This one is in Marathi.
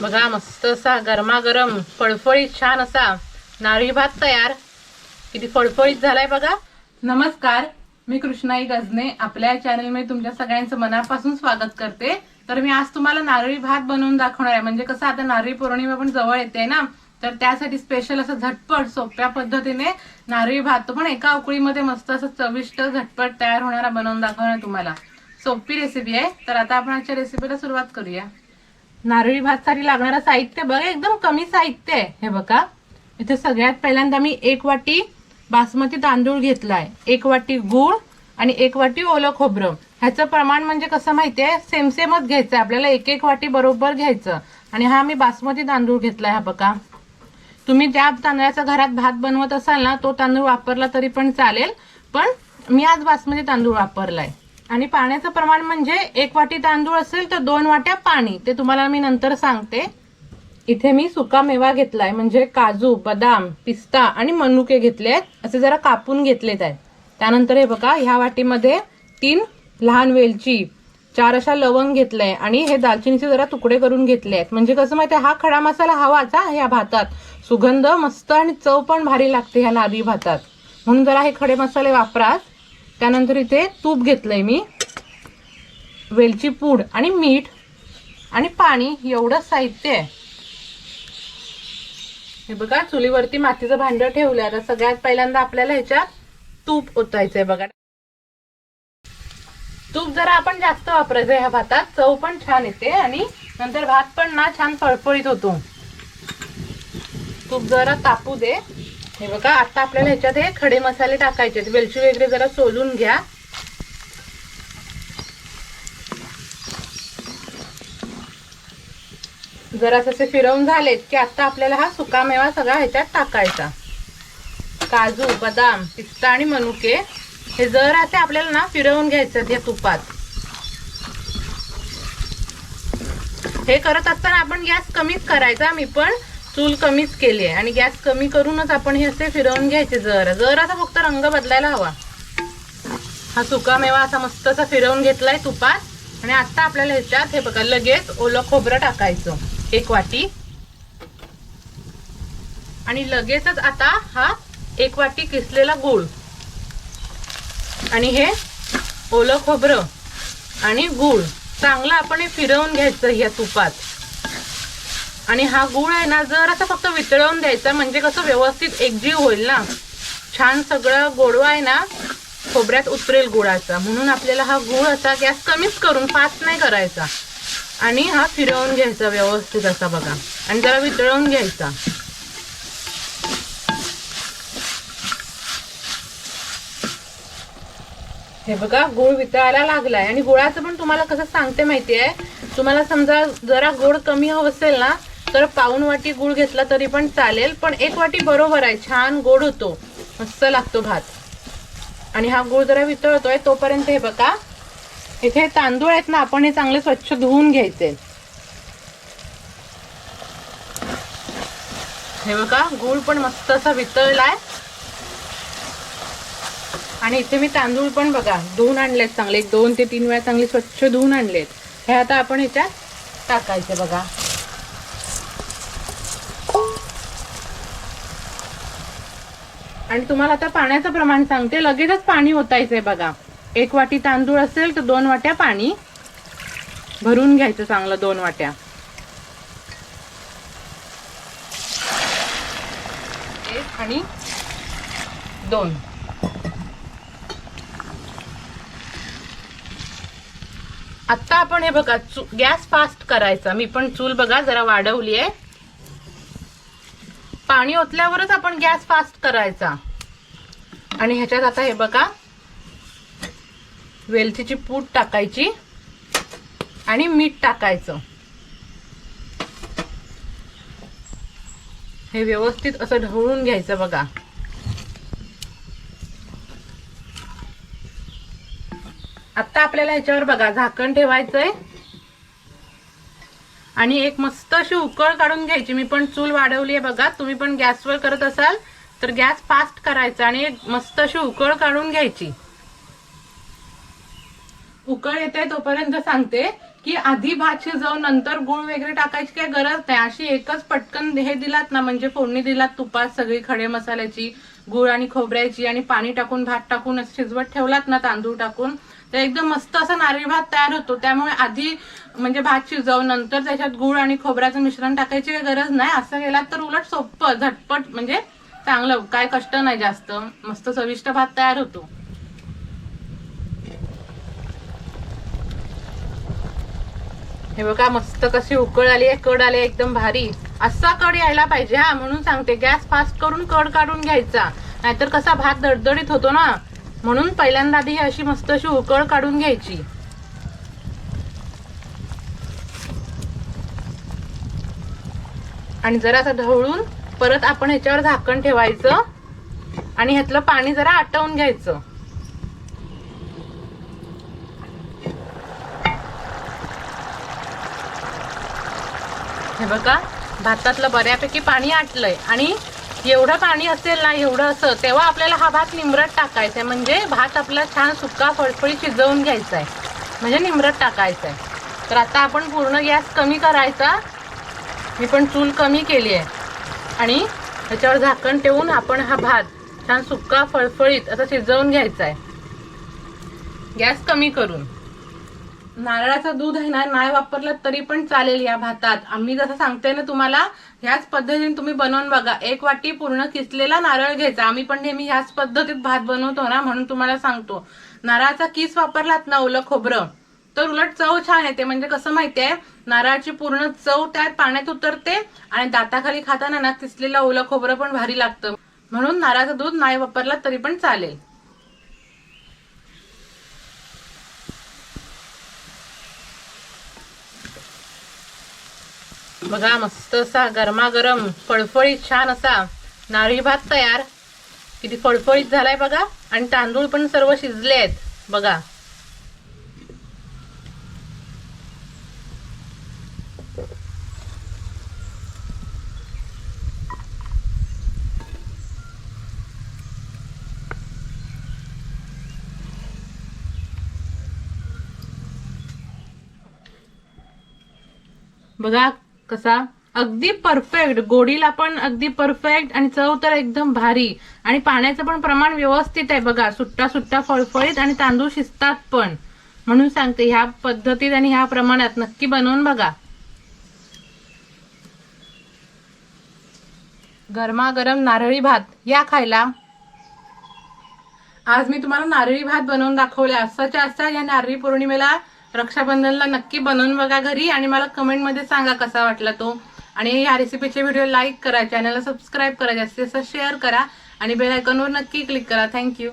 बघा मस्त असा गरमागरम फळफळीत छान असा नारळी भात तयार. किती फळफळीत झालाय बघा. नमस्कार मी कृष्णाई गजने आपल्या चॅनलमध्ये तुमच्या सगळ्यांचं मनापासून स्वागत करते. तर मी आज तुम्हाला नारळी भात बनवून दाखवणार आहे. म्हणजे कसं आता नारळी पौर्णिमा पण जवळ येते ना तर त्यासाठी स्पेशल असं झटपट सोप्या पद्धतीने नारळी भात तो पण एका उकळीमध्ये मस्त असं चविष्ट झटपट तयार होणारा बनवून दाखवणार आहे तुम्हाला. सोपी रेसिपी आहे. तर आता आपण आजच्या रेसिपीला सुरुवात करूया. नारळी भातसाठी लागणारं साहित्य बघा एकदम कमी साहित्य आहे. हे बघा. इथे सगळ्यात पहिल्यांदा मी एक वाटी बासमती तांदूळ घेतलाय. एक वाटी गूळ आणि एक वाटी ओलं खोबरं. ह्याचं प्रमाण म्हणजे कसं माहितीये? सेम सेमच घ्यायचं आहे आपल्याला एक एक वाटी बरोबर घ्यायचं. आणि हा मी बासमती तांदूळ घेतलाय हा बघा. तुम्ही ज्या तांदळाचा घरात भात बनवत असाल ना तो तांदूळ वापरला तरी पण चालेल. पण मी आज बासमती तांदूळ वापरलाय. आणि पाण्याचं प्रमाण म्हणजे एक वाटी तांदूळ असेल तर दोन वाट्या पाणी. ते तुम्हाला मी नंतर सांगते. इथे मी सुका मेवा घेतलाय म्हणजे काजू बदाम पिस्ता आणि मनुके घेतले आहेत. असे जरा कापून घेतलेत आहेत. त्यानंतर हे बघा ह्या वाटीमध्ये तीन लहान वेलची चार अशा लवंग घेतलंय आणि हे दालचिनीचे जरा तुकडे करून घेतले आहेत. म्हणजे कसं माहितीये हा खडा मसाला हवाच हा ह्या भातात. सुगंध मस्त आणि चव पण भारी लागते ह्या नारळी भातात. म्हणून जरा हे खडे मसाले वापरात त्यानंतर इथे तूप घेतलंय मी. वेलची पूड आणि मीठ आणि पाणी एवढं साहित्य आहे. हे बघा चुलीवरती मातीचं भांडं ठेवलंय. आता सगळ्यात पहिल्यांदा आपल्याला ह्याच्यात तूप ओतायचंय बघा. तूप जरा आपण जास्त वापरायचं ह्या भातात. चव पण छान येते आणि नंतर भात पण ना छान फळफळीत होतो. तूप जरा तापू दे. हे बघा आता आपल्याला ह्याच्यात हे खडे मसाले टाकायचे वेलची वगैरे जरा सोलून घ्या. जरा तसे फिरवून झालेत की आता आपल्याला हा सुका मेवा सगळा ह्याच्यात टाकायचा. काजू बदाम पिस्ता आणि मनुके हे जर असे आपल्याला ना फिरवून घ्यायचं या तुपात. हे करत असताना आपण गॅस कमीच करायचा मी पण चूल कमीच केली आहे. आणि गॅस कमी करूनच आपण हे असे फिरवून घ्यायचे जर. जर असा फक्त रंग बदलायला हवा. हा सुका मेवा असा मस्त असा फिरवून घेतलाय तुपात. आणि आता आपल्याला ह्याच्यात हे बघा लगेच ओलं खोबरं टाकायचं. एक वाटी. आणि लगेचच आता हा एक वाटी किसलेला गूळ. आणि हे ओलं खोबरं आणि गूळ. चांगलं आपण हे फिरवून घ्यायचं या तुपात. आणि हा गूळ आहे ना जर असं फक्त वितळवून द्यायचा म्हणजे कसं व्यवस्थित एकजीव होईल ना. छान सगळं गोडवा आहे ना खोबऱ्यात उतरेल गुळाचा. म्हणून आपल्याला हा गूळ असा गॅस कमीच करून फास्ट नाही करायचा. आणि हा फिरवून घ्यायचा व्यवस्थित असा बघा. आणि जरा वितळवून घ्यायचा. हे बघा गुळ वितळायला लागलाय. आणि गुळाचं पण तुम्हाला कसं सांगते माहिती आहे तुम्हाला समजा जरा गोड कमी हवं असेल ना तर पाऊन वाटी गुळ घेतला तरी पण चालेल पण एक वाटी बरोबर आहे छान गोड होतो. मस्त लागतो भात. आणि हा गुळ जरा वितळतोय तोपर्यंत हे बघा. इथे तांदूळ आहेत ना आपण हे चांगले स्वच्छ धुवून घ्यायचे. हे बघा गुळ पण मस्त असा वितळलाय. आणि इथे मी तांदूळ पण बघा धुवून आणलेत चांगले. एक दोन ते तीन वेळा चांगले स्वच्छ धुवून आणलेत. हे आता आपण ह्याच्यात टाकायचे बघा. आणि तुम्हाला आता पाण्याचं प्रमाण सांगते. लगेचच पाणी ओतायचंय बघा. एक वाटी तांदूळ असेल तर दोन वाट्या पाणी भरून घ्यायचं चांगलं दोन वाट्या. एक आणि दोन. आत्ता आपण हे बघा गॅस फास्ट करायचा. मी पण चूल बघा जरा वाढवली आहे पाणी ओतल्यावरच आपण गॅस फास्ट करायचा. आणि ह्याच्यात आता हे बघा वेलचीची पूड टाकायची आणि मीठ टाकायचं. हे व्यवस्थित असं ढवळून घ्यायचं बघा. आता आपल्याला ह्याच्यावर बघा झाकण ठेवायचंय. आणि एक मस्त अशी उकळ काढून घ्यायची. मी पण चूल वाढवली आहे बघा. तुम्ही पण गॅसवर करत असाल तर गॅस फास्ट करायचा आणि एक मस्त अशी उकळ काढून घ्यायची. उकळ येते तोपर्यंत सांगते की आधी भात शिजवून नंतर गुळ वगैरे टाकायची काही गरज नाही. अशी एकच पटकन हे दिलात ना म्हणजे फोडणी दिलात तुपात सगळी खडे मसाल्याची गुळ आणि खोबऱ्याची आणि पाणी टाकून भात टाकून शिजवत ठेवलात ना तांदूळ टाकून तर एकदम मस्त असा नारळी भात तयार होतो. त्यामुळे आधी म्हणजे भात शिजवून नंतर त्याच्यात गुळ आणि खोबऱ्याचं मिश्रण टाकायची काही गरज नाही. असं केलात तर उलट सोपं झटपट म्हणजे चांगलं. काय कष्ट नाही जास्त. मस्त चविष्ट भात तयार होतो. हे बघा मस्त कशी उकळ आली आहे कड आली आहे एकदम भारी. असा कड यायला पाहिजे हा. म्हणून सांगते गॅस फास्ट करून कड काढून घ्यायचा. नाहीतर कसा भात दडदडीत होतो ना म्हणून पहिल्यांदा आधी ही अशी मस्त अशी उकळ काढून घ्यायची. आणि जरा असं ढवळून परत आपण ह्याच्यावर झाकण ठेवायचं आणि ह्यातलं पाणी जरा आटवून घ्यायचं. हे बघा भातातलं बऱ्यापैकी पाणी आटलंय आणि एवढं पाणी असेल ना एवढं असं तेव्हा आपल्याला हा भात निमरट टाकायचा आहे म्हणजे भात आपला छान सुका फळफळी शिजवून घ्यायचा आहे म्हणजे निमरट टाकायचा आहे तर आता आपण पूर्ण गॅस कमी करायचा. मी पण चूल कमी केली आहे आणि त्याच्यावर झाकण ठेवून आपण हा भात छान सुका फळफळीत असा शिजवून घ्यायचा आहे गॅस कमी करून. नारळाचं दूध आहे ना नाही वापरलं तरी पण चालेल या भातात. आम्ही जसं सांगते ना तुम्हाला ह्याच पद्धतीने तुम्ही बनवून बघा. एक वाटी पूर्ण किसलेला नारळ घ्यायचा. आम्ही पण नेहमी ह्याच पद्धतीत भात बनवतो ना म्हणून तुम्हाला सांगतो. नारळाचा किस वापरलात ना ओलं खोबरं? तर उलट चव छान येते. म्हणजे कसं माहितीये? नारळाची पूर्ण चव त्यात पाण्यात उतरते आणि दाताखाली खाताना ना किसलेलं ओलं खोबरं पण भारी लागतं. म्हणून नारळाचं दूध नाही वापरला तरी पण चालेल. बघा मस्त असा गरमागरम फळफळीत छान असा नारळी भात तयार. किती फळफळीत झालाय बघा आणि तांदूळ पण सर्व शिजले आहेत. बघा. बघा कसा? अगदी परफेक्ट गोडीला पण अगदी परफेक्ट आणि चव तर एकदम भारी. आणि पाण्याचं पण प्रमाण व्यवस्थित आहे बघा. सुट्टा सुट्टा फळफळीत आणि तांदूळ शिजतात पण. म्हणून सांगते ह्या पद्धतीत आणि ह्या प्रमाणात नक्की बनवून बघा. गरमागरम नारळी भात. या खायला. आज मी तुम्हाला नारळी भात बनवून दाखवले. असाच्या असा या नारळी पौर्णिमेला रक्षाबंधनला नक्की बनवून बघा घरी आणि मला कमेंटमध्ये सांगा कसा वाटला तो. आणि या रेसिपीचे व्हिडिओ लाईक करा चॅनलला सबस्क्राईब करा जास्तीत जास्त शेअर करा आणि बेल आयकॉनवर नक्की क्लिक करा. थँक्यू